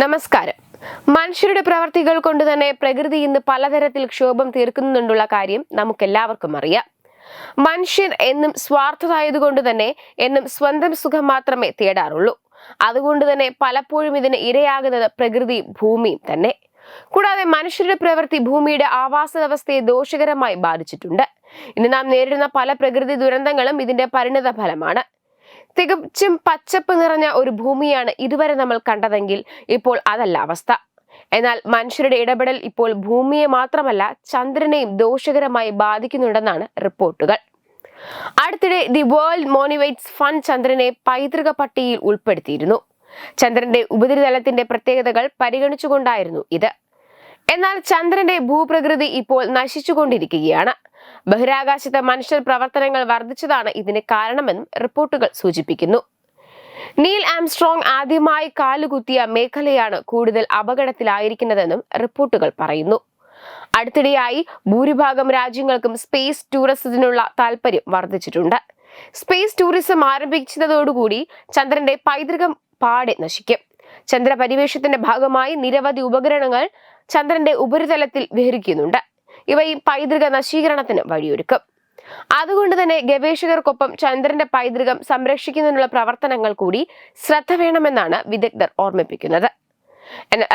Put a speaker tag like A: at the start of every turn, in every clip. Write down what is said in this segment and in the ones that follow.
A: നമസ്കാരം. മനുഷ്യരുടെ പ്രവർത്തികൾ കൊണ്ട് തന്നെ പ്രകൃതി ഇന്ന് പലതരത്തിൽ ക്ഷോഭം തീർക്കുന്നുണ്ടുള്ള കാര്യം നമുക്കെല്ലാവർക്കും അറിയാം. മനുഷ്യൻ എന്നും സ്വാർത്ഥതായതുകൊണ്ട് തന്നെ എന്നും സ്വന്തം സുഖം മാത്രമേ തേടാറുള്ളൂ. അതുകൊണ്ട് തന്നെ പലപ്പോഴും ഇതിന് ഇരയാകുന്നത് പ്രകൃതിയും ഭൂമിയും തന്നെ. കൂടാതെ മനുഷ്യരുടെ പ്രവൃത്തി ഭൂമിയുടെ ആവാസ വ്യവസ്ഥയെ ദോഷകരമായി ബാധിച്ചിട്ടുണ്ട്. ഇന്ന് നാം നേരിടുന്ന പല പ്രകൃതി ദുരന്തങ്ങളും ഇതിന്റെ പരിണിത ഫലമാണ് തികച്ചും പച്ചപ്പ് നിറഞ്ഞ ഒരു ഭൂമിയാണ് ഇതുവരെ നമ്മൾ കണ്ടതെങ്കിൽ ഇപ്പോൾ അതല്ല അവസ്ഥ. എന്നാൽ മനുഷ്യരുടെ ഇടപെടൽ ഇപ്പോൾ ഭൂമിയെ മാത്രമല്ല ചന്ദ്രനെയും ദോഷകരമായി ബാധിക്കുന്നുണ്ടെന്നാണ് റിപ്പോർട്ടുകൾ. അടുത്തിടെ ദി വേൾഡ് മോണിവേറ്റ്സ് ഫണ്ട് ചന്ദ്രനെ പൈതൃക പട്ടികയിൽ ഉൾപ്പെടുത്തിയിരുന്നു. ചന്ദ്രന്റെ ഉപരിതലത്തിന്റെ പ്രത്യേകതകൾ പരിഗണിച്ചുകൊണ്ടായിരുന്നു ഇത്. എന്നാൽ ചന്ദ്രന്റെ ഭൂപ്രകൃതി ഇപ്പോൾ നശിച്ചുകൊണ്ടിരിക്കുകയാണ്. ബഹിരാകാശത്തെ മനുഷ്യർ പ്രവർത്തനങ്ങൾ വർദ്ധിച്ചതാണ് ഇതിന് കാരണമെന്നും റിപ്പോർട്ടുകൾ സൂചിപ്പിക്കുന്നു. നീൽ ആംസ്ട്രോങ് ആദ്യമായി കാലുകുത്തിയ മേഖലയാണ് കൂടുതൽ അപകടത്തിലായിരിക്കുന്നതെന്നും റിപ്പോർട്ടുകൾ പറയുന്നു. അടുത്തിടെയായി ഭൂരിഭാഗം രാജ്യങ്ങൾക്കും സ്പേസ് ടൂറിസത്തിനുള്ള താല്പര്യം വർദ്ധിച്ചിട്ടുണ്ട്. സ്പേസ് ടൂറിസം ആരംഭിച്ചതോടുകൂടി ചന്ദ്രന്റെ പൈതൃകം പാടെ നശിക്കും. ചന്ദ്രപരിവേഷത്തിന്റെ ഭാഗമായി നിരവധി ഉപകരണങ്ങൾ ചന്ദ്രന്റെ ഉപരിതലത്തിൽ വിഹരിക്കുന്നുണ്ട്. ഇവ ഈ പൈതൃക നശീകരണത്തിന് വഴിയൊരുക്കും. അതുകൊണ്ട് തന്നെ ഗവേഷകർക്കൊപ്പം ചന്ദ്രന്റെ പൈതൃകം സംരക്ഷിക്കുന്നതിനുള്ള പ്രവർത്തനങ്ങൾ കൂടി ശ്രദ്ധ വേണമെന്നാണ് വിദഗ്ധർ ഓർമ്മിപ്പിക്കുന്നത്.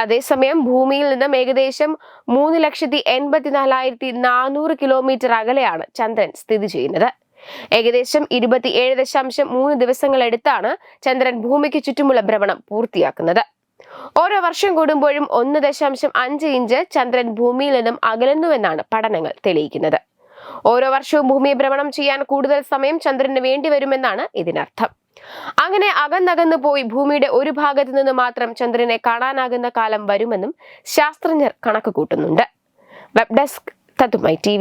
A: അതേസമയം ഭൂമിയിൽ നിന്നും ഏകദേശം മൂന്ന് ലക്ഷത്തി എൺപത്തിനാലായിരത്തി നാനൂറ് കിലോമീറ്റർ അകലെയാണ് ചന്ദ്രൻ സ്ഥിതി ചെയ്യുന്നത്. ഏകദേശം ഇരുപത്തിയേഴ് ദശാംശം മൂന്ന് ദിവസങ്ങൾ എടുത്താണ് ചന്ദ്രൻ ഭൂമിക്ക് ചുറ്റുമുള്ള ഭ്രമണം പൂർത്തിയാക്കുന്നത്. ഓരോ വർഷം കൂടുമ്പോഴും ഒന്ന് ദശാംശം അഞ്ച് ഇഞ്ച് ചന്ദ്രൻ ഭൂമിയിൽ നിന്നും അകലുന്നുവെന്നാണ് പഠനങ്ങൾ തെളിയിക്കുന്നത്. ഓരോ വർഷവും ഭൂമി ഭ്രമണം ചെയ്യാൻ കൂടുതൽ സമയം ചന്ദ്രന് വേണ്ടി വരുമെന്നാണ് ഇതിനർത്ഥം. അങ്ങനെ അകന്നകന്നു പോയി ഭൂമിയുടെ ഒരു ഭാഗത്തു നിന്ന് മാത്രം ചന്ദ്രനെ കാണാനാകുന്ന കാലം വരുമെന്നും ശാസ്ത്രജ്ഞർ കണക്ക് കൂട്ടുന്നുണ്ട് വെബ് ഡെസ്ക് തത്തുമായി ടി